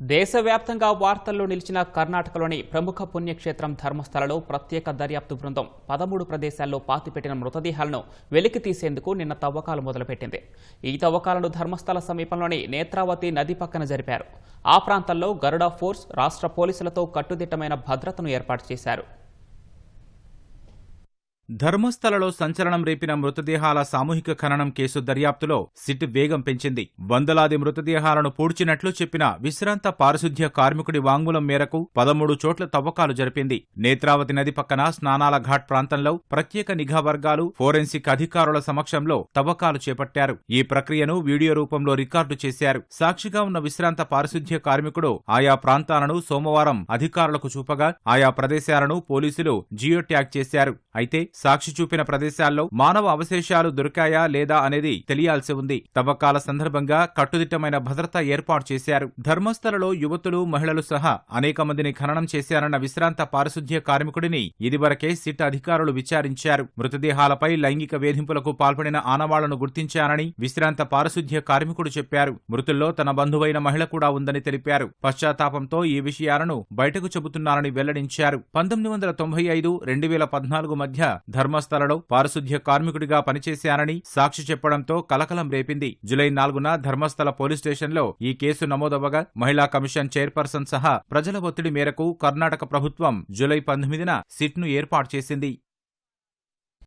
దేశవ్యాప్తంగా వార్తల్లో నిలిచిన కర్ణాటకలోని ప్రముఖ పుణ్యక్షేత్రం ధర్మస్థలలో ప్రత్యేక దర్యాప్తు బృందం పదమూడు ప్రదేశాల్లో పాతిపెట్టిన మృతదేహాలను వెలికి తీసేందుకు నిన్న తవ్వకాలు మొదలుపెట్టింది. ఈ తవ్వకాలను ధర్మస్థల సమీపంలోని నేత్రావతి నది పక్కన జరిపారు. ఆ ప్రాంతంలో గరుడా ఫోర్స్ రాష్ట్ర పోలీసులతో కట్టుదిట్టమైన భద్రతను ఏర్పాటు చేశారు. ధర్మస్థలలో సంచలనం రేపిన మృతదేహాల సామూహిక ఖననం కేసు దర్యాప్తులో సిట్ వేగం పెంచింది. వందలాది మృతదేహాలను పూడ్చినట్లు చెప్పిన విశ్రాంత పారిశుధ్య కార్మికుడి వాంగ్మూలం మేరకు పదమూడు చోట్ల తవ్వకాలు జరిపింది. నేత్రావతి నది పక్కన స్నానాల ఘాట్ ప్రాంతంలో ప్రత్యేక నిఘా వర్గాలు ఫోరెన్సిక్ అధికారుల సమక్షంలో తవ్వకాలు చేపట్టారు. ఈ ప్రక్రియను వీడియో రూపంలో రికార్డు చేశారు. సాక్షిగా ఉన్న విశ్రాంత పారిశుధ్య కార్మికుడు ఆయా ప్రాంతాలను సోమవారం అధికారులకు చూపగా ఆయా ప్రదేశాలను పోలీసులు జియో ట్యాగ్ చేశారు. అయితే సాక్షి చూపిన ప్రదేశాల్లో మానవ అవశేషాలు దొరికాయా లేదా అనేది తెలియాల్సి ఉంది. తవ్వకాల సందర్భంగా కట్టుదిట్టమైన భద్రత ఏర్పాటు చేశారు. ధర్మస్థలలో యువతులు మహిళలు సహా అనేక మందిని ఖననం చేశారన్న విశ్రాంత పారిశుధ్య కార్మికుడిని ఇదివరకే సిట్ అధికారులు విచారించారు. మృతదేహాలపై లైంగిక వేధింపులకు పాల్పడిన ఆనవాళ్ళను గుర్తించారని విశ్రాంత పారిశుధ్య కార్మికుడు చెప్పారు. మృతుల్లో తన బంధువైన మహిళ కూడా ఉందని తెలిపారు. పశ్చాత్తాపంతో ఈ విషయాలను బయటకు చెబుతున్నారని వెల్లడించారు. పంతొమ్మిది వందల తొంభై ఐదు రెండు వేల పద్నాలుగు మధ్య ధర్మస్థలలో పారిశుధ్య కార్మికుడిగా పనిచేశానని సాక్షి చెప్పడంతో కలకలం రేపింది. జులై నాలుగున ధర్మస్థల పోలీస్ స్టేషన్లో ఈ కేసు నమోదవ్వగా మహిళా కమిషన్ చైర్పర్సన్ సహా ప్రజల ఒత్తిడి మేరకు కర్ణాటక ప్రభుత్వం జులై పంతొమ్మిదిన సిట్ను ఏర్పాటు చేసింది.